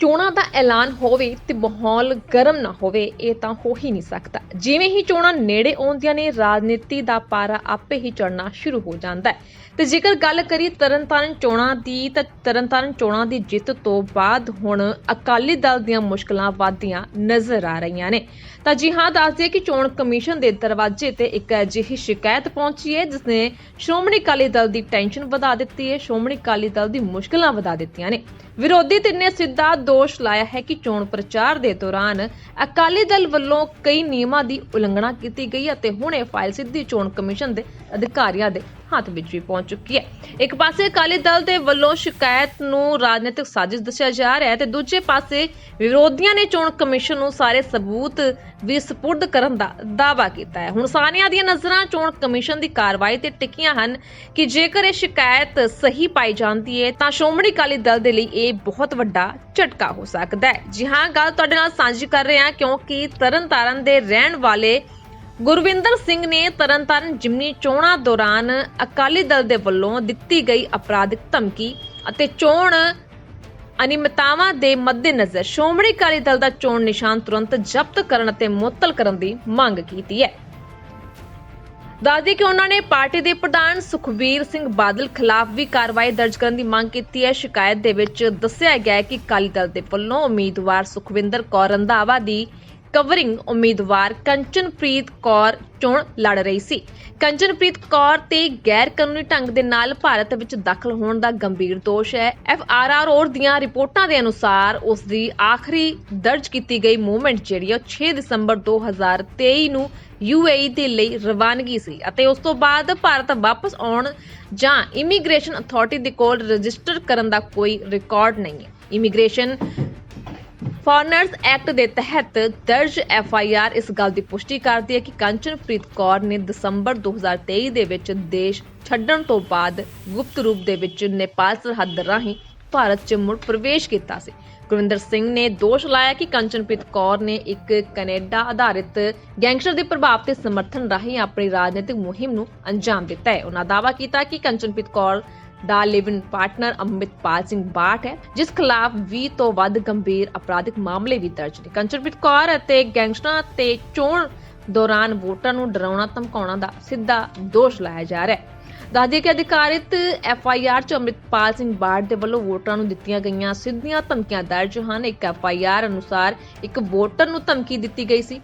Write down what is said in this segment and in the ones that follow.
ਚੋਣਾਂ ਦਾ ਐਲਾਨ ਹੋਵੇ ਤੇ ਮਾਹੌਲ ਗਰਮ ਨਾ ਹੋਵੇ, ਇਹ ਤਾਂ ਹੋ ਹੀ ਨਹੀਂ ਸਕਦਾ। ਜਿਵੇਂ ਹੀ ਚੋਣਾਂ ਨੇੜੇ ਆਉਂਦੀਆਂ ਨੇ, ਰਾਜਨੀਤੀ ਦਾ ਪਾਰਾ ਆਪੇ ਹੀ ਚੜਨਾ ਸ਼ੁਰੂ ਹੋ ਜਾਂਦਾ ਹੈ। ਤੇ ਜੇਕਰ ਗੱਲ ਕਰੀ ਤਰਨਤਾਰਨ ਚੋਣਾਂ ਦੀ, ਤਾਂ ਤਰਨਤਾਰਨ ਚੋਣਾਂ ਦੀ ਜਿੱਤ ਤੋਂ ਬਾਅਦ ਹੁਣ ਅਕਾਲੀ ਦਲ ਦੀਆਂ ਮੁਸ਼ਕਲਾਂ ਵਧਦੀਆਂ ਨਜ਼ਰ ਆ ਰਹੀਆਂ ਨੇ। ਤਾਂ ਜੀ ਹਾਂ, ਦੱਸ ਕਿ ਚੋਣ ਕਮਿਸ਼ਨ ਦੇ ਦਰਵਾਜ਼ੇ ਤੇ ਇੱਕ ਅਜਿਹੀ ਸ਼ਿਕਾਇਤ ਪਹੁੰਚੀ ਹੈ ਜਿਸ ਨੇ ਸ਼੍ਰੋਮਣੀ ਅਕਾਲੀ ਦਲ ਦੀ ਟੈਨਸ਼ਨ ਵਧਾ ਦਿੱਤੀ ਹੈ, ਸ਼੍ਰੋਮਣੀ ਅਕਾਲੀ ਦਲ ਦੀ ਮੁਸ਼ਕਲਾਂ ਵਧਾ ਦਿੱਤੀਆਂ ਨੇ। ਵਿਰੋਧੀ ਧਿਰ ਨੇ ਸਿੱਧਾ ਦੋਸ਼ ਲਾਇਆ ਹੈ ਕਿ ਚੋਣ ਪ੍ਰਚਾਰ ਦੇ ਦੌਰਾਨ ਅਕਾਲੀ ਦਲ ਵੱਲੋਂ ਕਈ ਨਿਯਮਾਂ ਦੀ ਉਲੰਘਣਾ ਕੀਤੀ ਗਈ ਅਤੇ ਹੁਣ ਇਹ ਫਾਈਲ ਸਿੱਧੀ ਚੋਣ ਕਮਿਸ਼ਨ ਦੇ ਅਧਿਕਾਰੀਆਂ ਦੇ ਹੱਥ ਵਿੱਚ ਵੀ ਪਹੁੰਚ ਚੁੱਕੀ ਹੈ। ਇੱਕ ਪਾਸੇ ਅਕਾਲੀ ਦਲ ਦੇ ਵੱਲੋਂ ਸ਼ਿਕਾਇਤ ਨੂੰ ਰਾਜਨੀਤਿਕ ਸਾਜ਼ਿਸ਼ ਦੱਸਿਆ ਜਾ ਰਿਹਾ ਹੈ ਤੇ ਦੂਜੇ ਪਾਸੇ ਵਿਰੋਧੀਆਂ ਨੇ ਚੋਣ ਕਮਿਸ਼ਨ ਨੂੰ ਸਾਰੇ ਸਬੂਤ ਵੀ ਸਪੁਰਦ ਕਰਨ ਦਾ ਦਾਅਵਾ ਕੀਤਾ ਹੈ। ਹੁਣ ਸਾਰਿਆਂ ਦੀਆਂ ਨਜ਼ਰਾਂ ਚੋਣ ਕਮਿਸ਼ਨ ਦੀ ਕਾਰਵਾਈ ਤੇ ਟਿਕੀਆਂ ਹਨ ਕਿ ਜੇਕਰ ਇਹ ਸ਼ਿਕਾਇਤ ਸਹੀ ਪਾਈ ਜਾਂਦੀ ਹੈ, ਤਾਂ ਸ਼੍ਰੋਮਣੀ ਅਕਾਲੀ ਦਲ ਦੇ ਲਈ ਇਹ ਬਹੁਤ ਵੱਡਾ ਝਟਕਾ ਹੋ ਸਕਦਾ ਹੈ। ਜੀ ਹਾਂ, ਗੱਲ ਤੁਹਾਡੇ ਨਾਲ ਸਾਂਝੀ ਕਰ ਰਹੇ ਹਾਂ ਕਿਉਂਕਿ ਤਰਨਤਾਰਨ ਦੇ ਰਹਿਣ ਵਾਲੇ ਗੁਰਵਿੰਦਰ ਸਿੰਘ ਨੇ ਤਰਨਤਾਰਨ ਜਿਮਨੀ ਚੋਣਾਂ ਦੌਰਾਨ ਅਕਾਲੀ ਦਲ ਦੇ ਵੱਲੋਂ ਦਿੱਤੀ ਗਈ ਅਪਰਾਧਿਕ ਧਮਕੀ ਅਤੇ ਚੋਣ ਅਨਿਯਮਤਾਵਾਂ ਦੇ ਮੱਦੇਨਜ਼ਰ ਸ਼੍ਰੋਮਣੀ ਅਕਾਲੀ ਦਲ ਦਾ ਚੋਣ ਨਿਸ਼ਾਨ ਤੁਰੰਤ ਜ਼ਬਤ ਕਰਨ ਅਤੇ ਮੁਅੱਤਲ ਕਰਨ ਦੀ ਮੰਗ ਕੀਤੀ ਹੈ। ਦੱਸਦੀ ਕਿ ਉਹਨਾਂ ਨੇ ਪਾਰਟੀ ਦੇ ਪ੍ਰਧਾਨ ਸੁਖਬੀਰ ਸਿੰਘ ਬਾਦਲ ਖਿਲਾਫ ਵੀ ਕਾਰਵਾਈ ਦਰਜ ਕਰਨ ਦੀ ਮੰਗ ਕੀਤੀ ਹੈ। ਸ਼ਿਕਾਇਤ ਦੇ ਵਿੱਚ ਦੱਸਿਆ ਗਿਆ ਹੈ ਕਿ ਅਕਾਲੀ ਦਲ ਦੇ ਵੱਲੋਂ ਉਮੀਦਵਾਰ ਸੁਖਵਿੰਦਰ ਕੌਰ ਰੰਧਾਵਾ ਦੀ ਕਵਰਿੰਗ ਉਮੀਦਵਾਰ ਕੰਚਨਪ੍ਰੀਤ ਕੌਰ ਚੋਣ ਲੜ ਰਹੀ ਸੀ। ਕੰਚਨਪ੍ਰੀਤ ਕੌਰ ਤੇ ਗੈਰ ਕਾਨੂੰਨੀ ਢੰਗ ਦੇ ਨਾਲ ਭਾਰਤ ਵਿੱਚ ਦਾਖਲ ਹੋਣ ਦਾ ਗੰਭੀਰ ਦੋਸ਼ ਹੈ। ਐਫ ਦੀਆਂ ਰਿਪੋਰਟਾਂ ਦੇ ਅਨੁਸਾਰ ਉਸ ਦੀ ਆਖਰੀ ਦਰਜ ਕੀਤੀ ਗਈ ਮੂਵਮੈਂਟ ਜਿਹੜੀ ਉਹ 6 ਦਸੰਬਰ 2023 ਨੂੰ ਯੂਏਈ ਦੇ ਲਈ ਰਵਾਨਗੀ ਸੀ ਅਤੇ ਉਸ ਤੋਂ ਬਾਅਦ ਭਾਰਤ ਵਾਪਸ ਆਉਣ ਜਾਂ ਇਮੀਗ੍ਰੇਸ਼ਨ ਅਥਾਰਟੀ ਦੇ ਕੋਲ ਰਜਿਸਟਰ ਕਰਨ ਦਾ ਕੋਈ ਰਿਕਾਰਡ ਨਹੀਂ ਹੈ। ਇਮੀਗ੍ਰੇਸ਼ਨ ਫੋਰਨਰਸ ਐਕਟ ਦੇ ਤਹਿਤ ਦਰਜ ਐਫ ਆਈ ਆਰ ਇਸ ਗੱਲ ਦੀ ਪੁਸ਼ਟੀ ਕਰਦੀ ਹੈ ਕਿ ਕੰਚਨਪ੍ਰੀਤ ਕੌਰ ਨੇ ਦਸੰਬਰ 2023 ਦੇ ਵਿੱਚ ਦੇਸ਼ ਛੱਡਣ ਤੋਂ ਬਾਅਦ ਗੁਪਤ ਰੂਪ ਦੇ ਵਿੱਚ ਨੇਪਾਲ ਸਰਹੱਦ ਰਾਹੀਂ ਭਾਰਤ 'ਚ ਮੁੜ ਪ੍ਰਵੇਸ਼ ਕੀਤਾ ਸੀ। ਗੁਰਵਿੰਦਰ ਸਿੰਘ ਨੇ ਦੋਸ਼ ਲਾਇਆ ਕਿ ਕੰਚਨਪ੍ਰੀਤ ਕੌਰ ਨੇ ਇੱਕ ਕੈਨੇਡਾ ਆਧਾਰਿਤ ਗੈਂਗਸਟਰ ਦੇ ਪ੍ਰਭਾਵ ਤੇ ਸਮਰਥਨ ਰਾਹੀਂ ਆਪਣੀ ਰਾਜਨੀਤਿਕ ਮੁਹਿੰਮ ਨੂੰ ਅੰਜਾਮ ਦਿੱਤਾ ਹੈ। ਉਹਨਾਂ ਦਾਅਵਾ ਕੀਤਾ ਕਿ ਕੰਚਨਪ੍ਰੀਤ ਕੌਰ ਦਾ live in partner Amritpal Singh Bath ਹੈ, ਜਿਸ ਖਿਲਾਫ 20 ਤੋਂ ਵੱਧ ਗੰਭੀਰ ਅਪਰਾਧਿਕ ਮਾਮਲੇ ਵੀ ਦਰਜ ਨੇ। ਕੰਚਨਪ੍ਰੀਤ ਕੌਰ ਅਤੇ ਗੈਂਗਸਟਰਾਂ ਤੇ ਚੋਣ ਦੌਰਾਨ ਵੋਟਰਾਂ ਨੂੰ ਡਰਾਉਣਾ, ਧਮਕਾਉਣਾ ਦਾ ਸਿੱਧਾ ਦੋਸ਼ ਲਾਇਆ ਜਾ ਰਿਹਾ ਹੈ। ਦੱਸਦੇ ਕਿ ਅਧਿਕਾਰਿਤ ਐਫ ਆਈ ਆਰ ਚ ਅੰਮ੍ਰਿਤਪਾਲ ਸਿੰਘ ਬਾੜ ਦੇ ਵੱਲੋਂ ਵੋਟਰਾਂ ਨੂੰ ਦਿੱਤੀਆਂ ਗਈਆਂ ਸਿੱਧੀਆਂ ਧਮਕੀਆਂ ਦਰਜ ਹਨ। ਇੱਕ ਐਫ ਆਈ ਆਰ ਅਨੁਸਾਰ ਇੱਕ ਵੋਟਰ ਨੂੰ ਧਮਕੀ ਦਿੱਤੀ ਗਈ ਸੀ।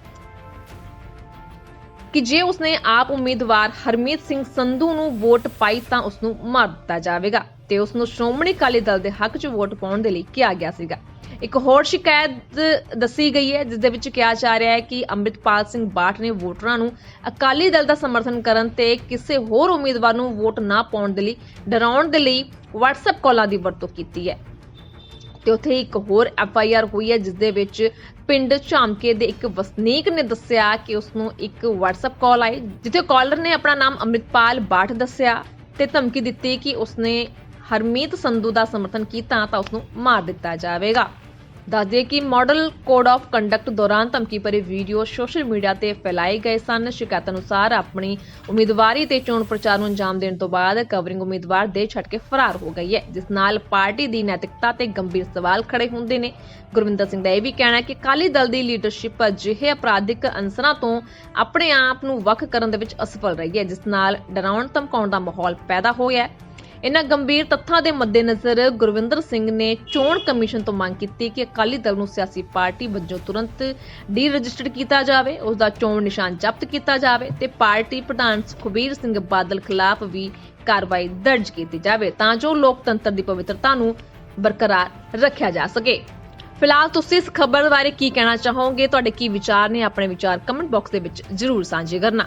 ਕਿ ਜੇ ਉਸਨੇ ਆਪ ਉਮੀਦਵਾਰ ਹਰਮੀਤ ਸਿੰਘ ਸੰਧੂ ਨੂੰ ਵੋਟ ਪਾਈ ਤਾਂ ਉਸ ਨੂੰ ਮਾਰ ਦਿੱਤਾ ਜਾਵੇਗਾ ਤੇ ਉਸ ਨੂੰ ਸ਼੍ਰੋਮਣੀ ਅਕਾਲੀ ਦਲ ਦੇ ਹੱਕ 'ਚ ਵੋਟ ਪਾਉਣ ਦੇ ਲਈ ਕਿਹਾ ਗਿਆ ਸੀਗਾ। ਇੱਕ ਹੋਰ ਸ਼ਿਕਾਇਤ ਦੱਸੀ ਗਈ ਹੈ, ਜਿਸ ਦੇ ਵਿੱਚ ਕਿਹਾ ਜਾ ਰਿਹਾ ਹੈ ਕਿ ਅੰਮ੍ਰਿਤਪਾਲ ਸਿੰਘ ਬਾਠ ਨੇ ਵੋਟਰਾਂ ਨੂੰ ਅਕਾਲੀ ਦਲ ਦਾ ਸਮਰਥਨ ਕਰਨ ਤੇ ਕਿਸੇ ਹੋਰ ਉਮੀਦਵਾਰ ਨੂੰ ਵੋਟ ਨਾ ਪਾਉਣ ਦੇ ਲਈ, ਡਰਾਉਣ ਦੇ ਲਈ WhatsApp ਕਾਲਾਂ ਦੀ ਵਰਤੋਂ ਕੀਤੀ ਹੈ। ਤੇ ਉੱਥੇ ਇੱਕ ਹੋਰ ਐਫ ਆਈ ਆਰ ਹੋਈ ਹੈ ਜਿਸ ਦੇ ਵਿੱਚ ਪਿੰਡ ਝਾਮਕੇ ਦੇ ਇੱਕ ਵਸਨੀਕ ਨੇ ਦੱਸਿਆ ਕਿ ਉਸ ਨੂੰ ਇੱਕ WhatsApp ਕਾਲ ਆਈ, ਜਿੱਥੇ ਕਾਲਰ ਨੇ ਆਪਣਾ ਨਾਮ ਅੰਮ੍ਰਿਤਪਾਲ ਬਾਠ ਦੱਸਿਆ ਤੇ ਧਮਕੀ ਦਿੱਤੀ ਕਿ ਉਸਨੇ ਹਰਮੀਤ ਸੰਧੂ ਦਾ ਸਮਰਥਨ ਕੀਤਾ ਤਾਂ ਉਸ ਨੂੰ ਮਾਰ ਦਿੱਤਾ ਜਾਵੇਗਾ। ਦੱਸਦੇ ਕਿ ਮਾਡਲ ਕੋਡ ਆਫ ਕੰਡਕਟ ਦੌਰਾਨ ਧਮਕੀ ਭਰੇ ਵੀਡੀਓ ਸੋਸ਼ਲ ਮੀਡੀਆ ਤੇ ਫੈਲਾਏ ਗਏ ਸਨ। ਸ਼ਿਕਾਇਤ ਅਨੁਸਾਰ ਆਪਣੀ ਉਮੀਦਵਾਰੀ ਤੇ ਚੋਣ ਪ੍ਰਚਾਰ ਨੂੰ ਅੰਜਾਮ ਦੇਣ ਤੋਂ ਬਾਅਦ ਕਵਰਿੰਗ ਉਮੀਦਵਾਰ ਦੇ ਛੱਡ ਕੇ ਫਰਾਰ ਹੋ ਗਈ ਹੈ, ਜਿਸ ਨਾਲ ਪਾਰਟੀ ਦੀ ਨੈਤਿਕਤਾ ਤੇ ਗੰਭੀਰ ਸਵਾਲ ਖੜੇ ਹੁੰਦੇ ਨੇ। ਗੁਰਵਿੰਦਰ ਸਿੰਘ ਦਾ ਇਹ ਵੀ ਕਹਿਣਾ ਹੈ ਕਿ ਅਕਾਲੀ ਦਲ ਦੀ ਲੀਡਰਸ਼ਿਪ ਅਜਿਹੇ ਅਪਰਾਧਿਕ ਅੰਸਰਾਂ ਤੋਂ ਆਪਣੇ ਆਪ ਨੂੰ ਵੱਖ ਕਰਨ ਦੇ ਵਿੱਚ ਅਸਫਲ ਰਹੀ ਹੈ, ਜਿਸ ਨਾਲ ਡਰਾਉਣ ਧਮਕਾਉਣ ਦਾ ਮਾਹੌਲ ਪੈਦਾ ਹੋਇਆ ਹੈ। ਇਨ੍ਹਾਂ ਗੰਭੀਰ ਤੱਥਾਂ ਦੇ ਮੱਦੇਨਜ਼ਰ ਗੁਰਵਿੰਦਰ ਸਿੰਘ ਨੇ ਚੋਣ ਕਮਿਸ਼ਨ ਤੋਂ ਮੰਗ ਕੀਤੀ ਕਿ ਅਕਾਲੀ ਦਲ ਨੂੰ ਸਿਆਸੀ ਪਾਰਟੀ ਵਜੋਂ ਤੁਰੰਤ ਡੀ ਕੀਤਾ ਜਾਵੇ ਉਸ ਦਾ ਚੋਣ ਨਿਸ਼ਾਨ ਜ਼ਬਤ ਕੀਤਾ ਜਾਵੇ ਤੇ ਪਾਰਟੀ ਪ੍ਰਧਾਨ ਸੁਖਬੀਰ ਸਿੰਘ ਬਾਦਲ ਖਿਲਾਫ ਵੀ ਕਾਰਵਾਈ ਦਰਜ ਕੀਤੀ ਜਾਵੇ ਤਾਂ ਜੋ ਲੋਕਤੰਤਰ ਦੀ ਪਵਿੱਤਰਤਾ ਨੂੰ ਬਰਕਰਾਰ ਰੱਖਿਆ ਜਾ ਸਕੇ। ਫਿਲਹਾਲ ਤੁਸੀਂ ਇਸ ਖਬਰ ਬਾਰੇ ਕੀ ਕਹਿਣਾ ਚਾਹੋਗੇ? ਤੁਹਾਡੇ ਕੀ ਵਿਚਾਰ ਨੇ? ਆਪਣੇ ਵਿਚਾਰ ਕਮੈਂਟ ਬਾਕਸ ਦੇ ਵਿੱਚ ਜ਼ਰੂਰ ਸਾਂਝੇ ਕਰਨਾ।